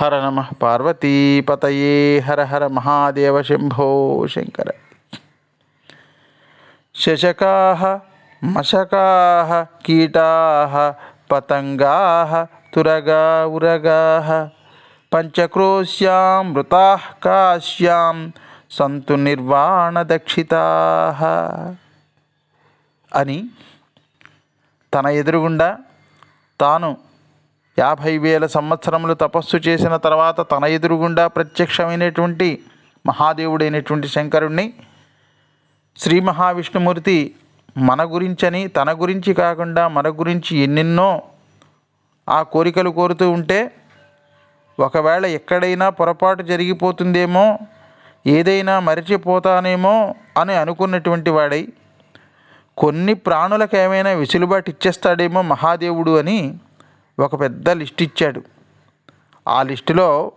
హర నమ పార్వతీపతయే హర హర మహాదేవ శంభో శంకర. శశకా మశకా కీటా పతంగా తురగా ఉరగా పంచక్రోశ్యాం మృతా కాశ్యాం సంతు నిర్వాణదక్షితా అని తన ఎదురుగుండా తాను యాభై వేల సంవత్సరములు తపస్సు చేసిన తర్వాత తన ఎదురుగుండా ప్రత్యక్షమైనటువంటి మహాదేవుడైనటువంటి శంకరుణ్ణి శ్రీ మహావిష్ణుమూర్తి మన గురించని తన గురించి కాకుండా మన గురించి ఎన్నెన్నో ఆ కోరికలు కోరుతూ ఉంటే ఒకవేళ ఎక్కడైనా పొరపాటు జరిగిపోతుందేమో ఏదైనా మరిచిపోతానేమో అని అనుకున్నటువంటి వాడై కొన్ని ప్రాణులకు ఏమైనా వెసులుబాటు ఇచ్చేస్తాడేమో మహాదేవుడు అని ఒక పెద్ద లిస్ట్ ఇచ్చాడు. ఆ లిస్టులో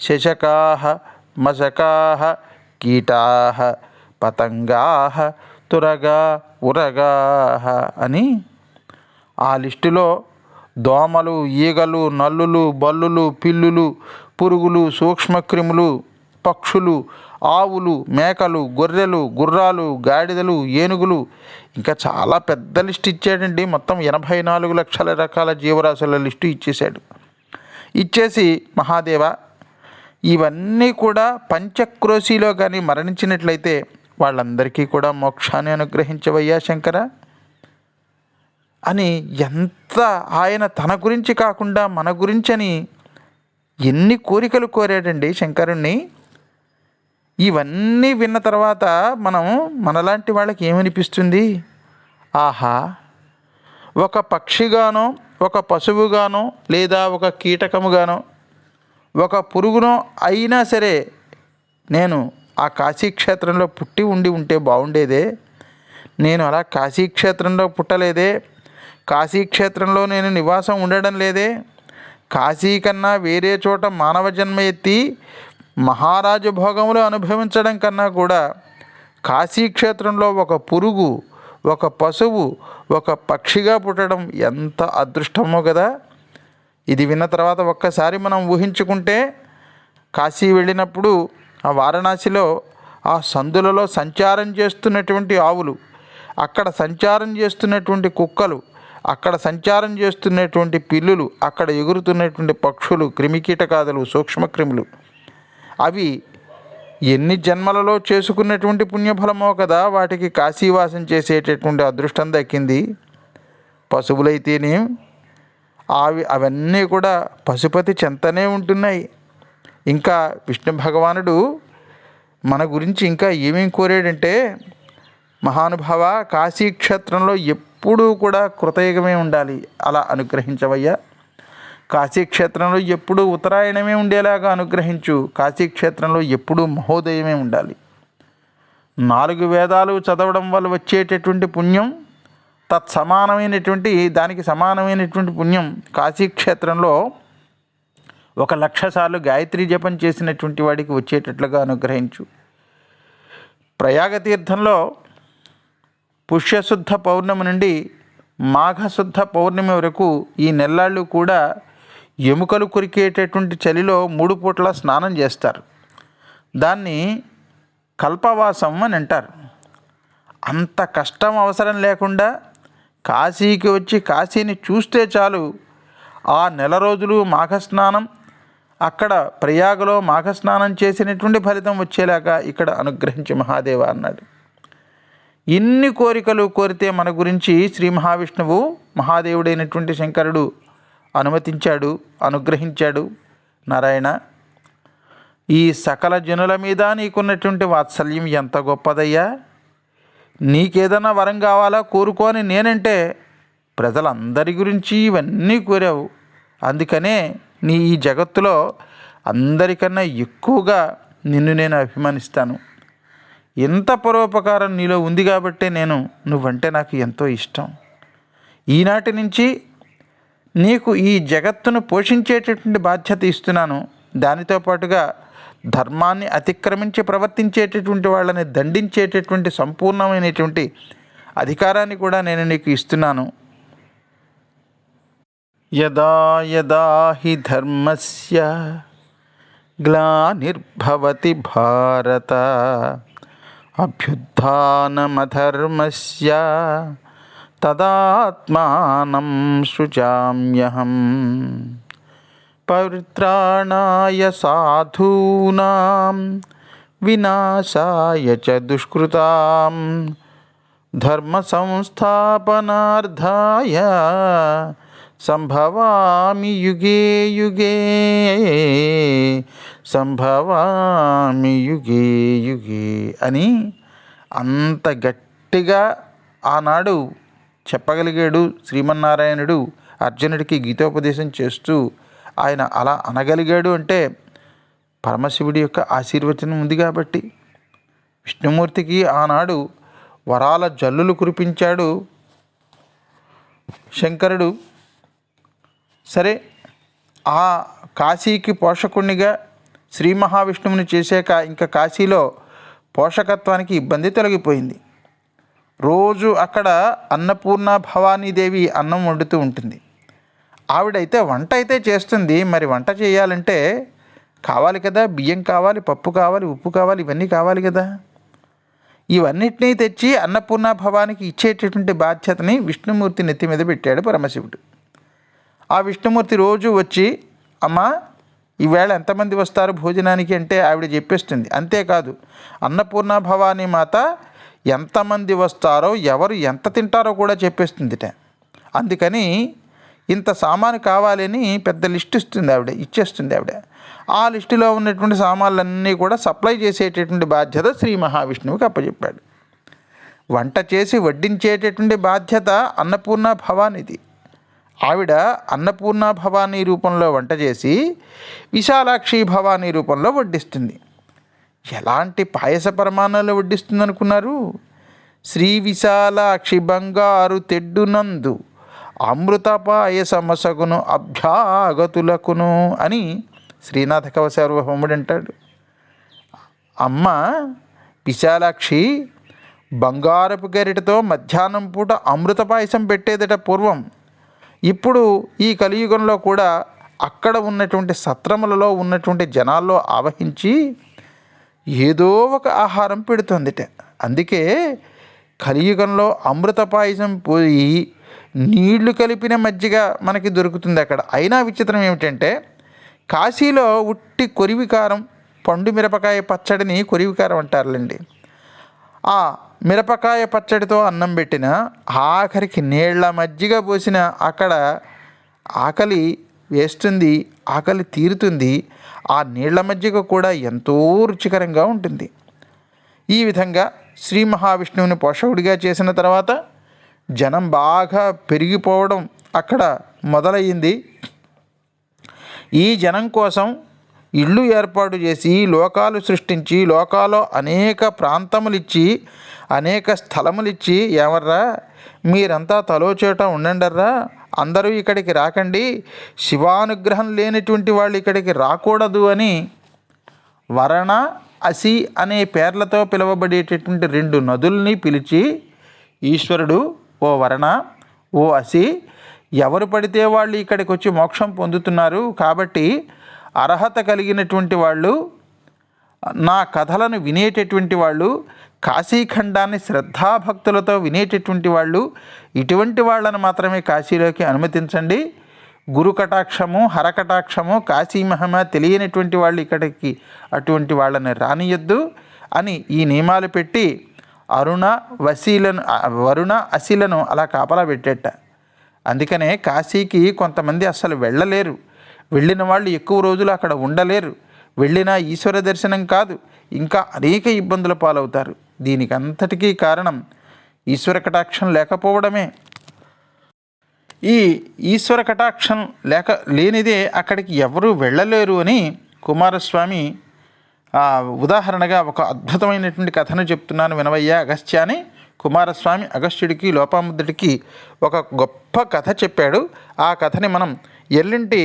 శశకాహ మశకాహ కీటాహ పతంగాహ తురగా ఉరగాహ అని ఆ లిస్టులో దోమలు ఈగలు నల్లులు బల్లులు పిల్లులు పురుగులు సూక్ష్మక్రిములు పక్షులు ఆవులు మేకలు గొర్రెలు గుర్రాలు గాడిదలు ఏనుగులు. ఇంకా చాలా పెద్ద లిస్ట్ ఇచ్చాడండి. మొత్తం ఎనభై నాలుగు లక్షల రకాల జీవరాశుల లిస్టు ఇచ్చేశాడు. ఇచ్చేసి మహాదేవ ఇవన్నీ కూడా పంచక్రోశిలో కానీ మరణించినట్లయితే వాళ్ళందరికీ కూడా మోక్షాన్ని అనుగ్రహించవయ్యా శంకర అని ఎంత ఆయన తన గురించి కాకుండా మన గురించని ఎన్ని కోరికలు కోరాడండి శంకరుణ్ణి? ఇవన్నీ విన్న తర్వాత మనం మనలాంటి వాళ్ళకి ఏమనిపిస్తుంది? ఆహా ఒక పక్షిగానో ఒక పశువుగానో లేదా ఒక కీటకముగానో ఒక పురుగునో అయినా సరే నేను ఆ కాశీక్షేత్రంలో పుట్టి ఉండి ఉంటే బాగుండేదే. నేను అలా కాశీక్షేత్రంలో పుట్టలేదే. కాశీక్షేత్రంలో నేను నివాసం ఉండడం లేదే. కాశీ కన్నా వేరే చోట మానవ జన్మ ఎత్తి మహారాజు భోగములు అనుభవించడం కన్నా కూడా కాశీక్షేత్రంలో ఒక పురుగు ఒక పశువు ఒక పక్షిగా పుట్టడం ఎంత అదృష్టమో కదా. ఇది విన్న తర్వాత ఒక్కసారి మనం ఊహించుకుంటే కాశీ వెళ్ళినప్పుడు ఆ వారణాసిలో ఆ సందులలో సంచారం చేస్తున్నటువంటి ఆవులు అక్కడ సంచారం చేస్తున్నటువంటి కుక్కలు అక్కడ సంచారం చేస్తున్నటువంటి పిల్లులు అక్కడ ఎగురుతున్నటువంటి పక్షులు క్రిమికీటకాదులు సూక్ష్మక్రిములు. అవి ఎన్ని జన్మలలో చేసుకున్నటువంటి పుణ్యఫలమో కదా వాటికి కాశీవాసం చేసేటటువంటి అదృష్టం దక్కింది. పశువులైతేనే అవి అవన్నీ కూడా పశుపతి చెంతనే ఉంటున్నాయి. ఇంకా విష్ణు భగవానుడు మన గురించి ఇంకా ఏమేం కోరాడంటే మహానుభావ కాశీక్షేత్రంలో ఎప్పుడూ కూడా కృతయుగమే ఉండాలి. అలా అనుగ్రహించవయ్యా. కాశీక్షేత్రంలో ఎప్పుడూ ఉత్తరాయణమే ఉండేలాగా అనుగ్రహించు. కాశీక్షేత్రంలో ఎప్పుడూ మహోదయమే ఉండాలి. నాలుగు వేదాలు చదవడం వల్ల వచ్చేటటువంటి పుణ్యం తత్సమానమైనటువంటి దానికి సమానమైనటువంటి పుణ్యం కాశీక్షేత్రంలో ఒక లక్ష సార్లు గాయత్రి జపం చేసినటువంటి వాడికి వచ్చేటట్లుగా అనుగ్రహించు. ప్రయాగ తీర్థంలో పుష్యశుద్ధ పౌర్ణమి నుండి మాఘశుద్ధ పౌర్ణమి వరకు ఈ నెల్లాళ్ళు కూడా ఎముకలు కొరికేటటువంటి చలిలో మూడు పూట్ల స్నానం చేస్తారు. దాన్ని కల్పవాసం అని అంటారు. అంత కష్టం అవసరం లేకుండా కాశీకి వచ్చి కాశీని చూస్తే చాలు. ఆ నెల రోజులు మాఘస్నానం అక్కడ ప్రయాగలో మాఘస్నానం చేసినటువంటి ఫలితం వచ్చేలాగా ఇక్కడ అనుగ్రహించి మహాదేవ అన్నాడు. ఇన్ని కోరికలు కోరితే మన గురించి శ్రీ మహావిష్ణువు మహాదేవుడైనటువంటి శంకరుడు అనుమతించాడు అనుగ్రహించాడు. నారాయణ ఈ సకల జనుల మీద నీకున్నటువంటి వాత్సల్యం ఎంత గొప్పదయ్యా? నీకేదన్నా వరం కావాలా కోరుకోని నేనంటే ప్రజలందరి గురించి ఇవన్నీ కోరావు. అందుకనే నీ ఈ జగత్తులో అందరికన్నా ఎక్కువగా నిన్ను నేను అభిమానిస్తాను. ఎంత పరోపకారం నీలో ఉంది కాబట్టే నేను నువ్వంటే నాకు ఎంతో ఇష్టం. ఈనాటి నుంచి నీకు ఈ జగత్తును పోషించేటటువంటి బాధ్యత ఇస్తున్నాను. దానితో పాటుగా ధర్మాన్ని అతిక్రమించి ప్రవర్తించేటటువంటి వాళ్ళని దండించేటటువంటి సంపూర్ణమైనటువంటి అధికారాన్ని కూడా నేను నీకు ఇస్తున్నాను. యదా యదా హి ధర్మస్య గ్లానిర్భవతి భారత అభ్యుత్నమధర్మస్య తదాత్మానం శుచామ్యహం పరిత్రాణాయ సాధూనాం వినాశాయ చ దుష్కృతాం. ధర్మ సంస్థాపనార్థాయ సంభవామి యుగే యుగే సంభవామి యుగే యుగే అని అంత గట్టిగా ఆనాడు చెప్పగలిగాడు శ్రీమన్నారాయణుడు అర్జునుడికి గీతోపదేశం చేస్తూ ఆయన అలా అనగలిగాడు అంటే పరమశివుడి యొక్క ఆశీర్వచనం ఉంది కాబట్టి. విష్ణుమూర్తికి ఆనాడు వరాల జల్లులు కురిపించాడు శంకరుడు. సరే ఆ కాశీకి పోషకుణ్ణిగా శ్రీ మహావిష్ణువుని చేశాక ఇంకా కాశీలో పోషకత్వానికి ఇబ్బంది తొలగిపోయింది. రోజు అక్కడ అన్నపూర్ణ భవానీదేవి అన్నం వండుతూ ఉంటుంది. ఆవిడైతే వంట అయితే చేస్తుంది. మరి వంట చేయాలంటే కావాలి కదా? బియ్యం కావాలి పప్పు కావాలి ఉప్పు కావాలి ఇవన్నీ కావాలి కదా? ఇవన్నిటినీ తెచ్చి అన్నపూర్ణ భవానికి ఇచ్చేటటువంటి బాధ్యతని విష్ణుమూర్తి నెత్తి మీద పెట్టాడు పరమశివుడు. ఆ విష్ణుమూర్తి రోజు వచ్చి అమ్మ ఈవేళ ఎంతమంది వస్తారు భోజనానికి? అంటే ఆవిడ చెప్పేస్తుంది. అంతేకాదు అన్నపూర్ణ భవానీ మాత ఎంతమంది వస్తారో ఎవరు ఎంత తింటారో కూడా చెప్పేస్తుందిట. అందుకని ఇంత సామాను కావాలని పెద్ద లిస్ట్ ఇస్తుంది ఆవిడ ఇచ్చేస్తుంది ఆవిడ. ఆ లిస్టులో ఉన్నటువంటి సామాన్లన్నీ కూడా సప్లై చేసేటటువంటి బాధ్యత శ్రీ మహావిష్ణువుకి అప్పచెప్పాడు వంట చేసి వడ్డించేటటువంటి బాధ్యత అన్నపూర్ణ భవానిది. ఆవిడ అన్నపూర్ణ భవానీ రూపంలో వంట చేసి విశాలాక్షి భవానీ రూపంలో వడ్డిస్తుంది. ఎలాంటి పాయస ప్రమాణాలు వడ్డిస్తుందనుకున్నారు? శ్రీ విశాలాక్షి బంగారు తెడ్డునందు అమృత పాయసమసగును అభ్యాగతులకును అని శ్రీనాథ కవసార్వభౌముడు అంటాడు. అమ్మ విశాలాక్షి బంగారపు గరిటతో మధ్యాహ్నం పూట అమృత పాయసం పెట్టేదట పూర్వం. ఇప్పుడు ఈ కలియుగంలో కూడా అక్కడ ఉన్నటువంటి సత్రములలో ఉన్నటువంటి జనాల్లో ఆవహించి ఏదో ఒక ఆహారం పెడుతుందిట. అందుకే కలియుగంలో అమృత పాయసం పోయి నీళ్ళు కలిపిన మజ్జిగ మనకి దొరుకుతుంది అక్కడ. అయినా విచిత్రం ఏమిటంటే కాశీలో ఉట్టి కొరివికారం పండు మిరపకాయ పచ్చడిని కొరివికారం అంటారులేండి. ఆ మిరపకాయ పచ్చడితో అన్నం పెట్టిన ఆఖరికి నీళ్ళ మజ్జిగ పోసిన అక్కడ ఆకలి వేస్తుంది ఆకలి తీరుతుంది. ఆ నీళ్ళ మజ్జిగ కూడా ఎంతో రుచికరంగా ఉంటుంది. ఈ విధంగా శ్రీ మహావిష్ణువుని పోషకుడిగా చేసిన తర్వాత జనం బాగా పెరిగిపోవడం అక్కడ మొదలయ్యింది. ఈ జనం కోసం ఇళ్ళు ఏర్పాటు చేసి లోకాలు సృష్టించి లోకాలో అనేక ప్రాంతములు ఇచ్చి అనేక స్థలములు ఇచ్చి ఎవర్రా? మీరంతా తలోచేట ఉండండర్రా? అందరూ ఇక్కడికి రాకండి. శివానుగ్రహం లేనటువంటి వాళ్ళు ఇక్కడికి రాకూడదు అని వరణ అసి అనే పేర్లతో పిలువబడేటటువంటి రెండు నదుల్ని పిలిచి ఈశ్వరుడు ఓ వరణ ఓ అసి ఎవరు పడితే వాళ్ళు ఇక్కడికి వచ్చి మోక్షం పొందుతున్నారు. కాబట్టి అర్హత కలిగినటువంటి వాళ్ళు నా కథలను వినేటటువంటి వాళ్ళు కాశీఖండాన్ని శ్రద్ధాభక్తులతో వినేటటువంటి వాళ్ళు ఇటువంటి వాళ్ళను మాత్రమే కాశీలోకి అనుమతించండి. గురు కటాక్షము హరకటాక్షము కాశీ మహిమ తెలియనటువంటి వాళ్ళు ఇక్కడికి అటువంటి వాళ్ళని రానియొద్దు అని ఈ నియమాలు పెట్టి అరుణ వసీలను వరుణ అశీలను అలా కాపలా పెట్టేట. అందుకనే కాశీకి కొంతమంది అస్సలు వెళ్ళలేరు. వెళ్ళిన వాళ్ళు ఎక్కువ రోజులు అక్కడ ఉండలేరు. వెళ్ళినా ఈశ్వర దర్శనం కాదు. ఇంకా అనేక ఇబ్బందుల పాలవుతారు. దీనికి అంతటికీ కారణం ఈశ్వర కటాక్షం లేకపోవడమే. ఈ ఈశ్వర కటాక్షం లేక లేనిదే అక్కడికి ఎవరూ వెళ్ళలేరు అని కుమారస్వామి ఉదాహరణగా ఒక అద్భుతమైనటువంటి కథను చెప్తున్నాను వినవయ్య అగస్త్య అని కుమారస్వామి అగస్త్యుడికి లోపాముద్రుడికి ఒక గొప్ప కథ చెప్పాడు. ఆ కథని మనం ఎల్లింటి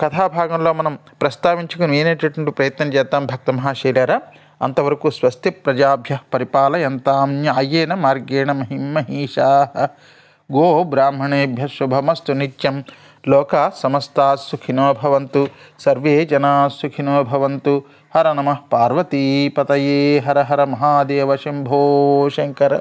కథాభాగంలో మనం ప్రస్తావించుకుని వినేటటువంటి ప్రయత్నం చేద్దాం భక్త మహాశైలారా. అంతవరకు స్వస్తి ప్రజాభ్య పరిపాలయంతామ్యాయేన మార్గేణ మహిమహీషా. గో బ్రాహ్మణేభ్య శుభమస్తు నిత్యం. లోకా సమస్తా సుఖినో భవంతు. సర్వే జనా సుఖినో భవంతు. హర నమ పార్వతీపతయే. హర హర మహాదేవ శంభో శంకర.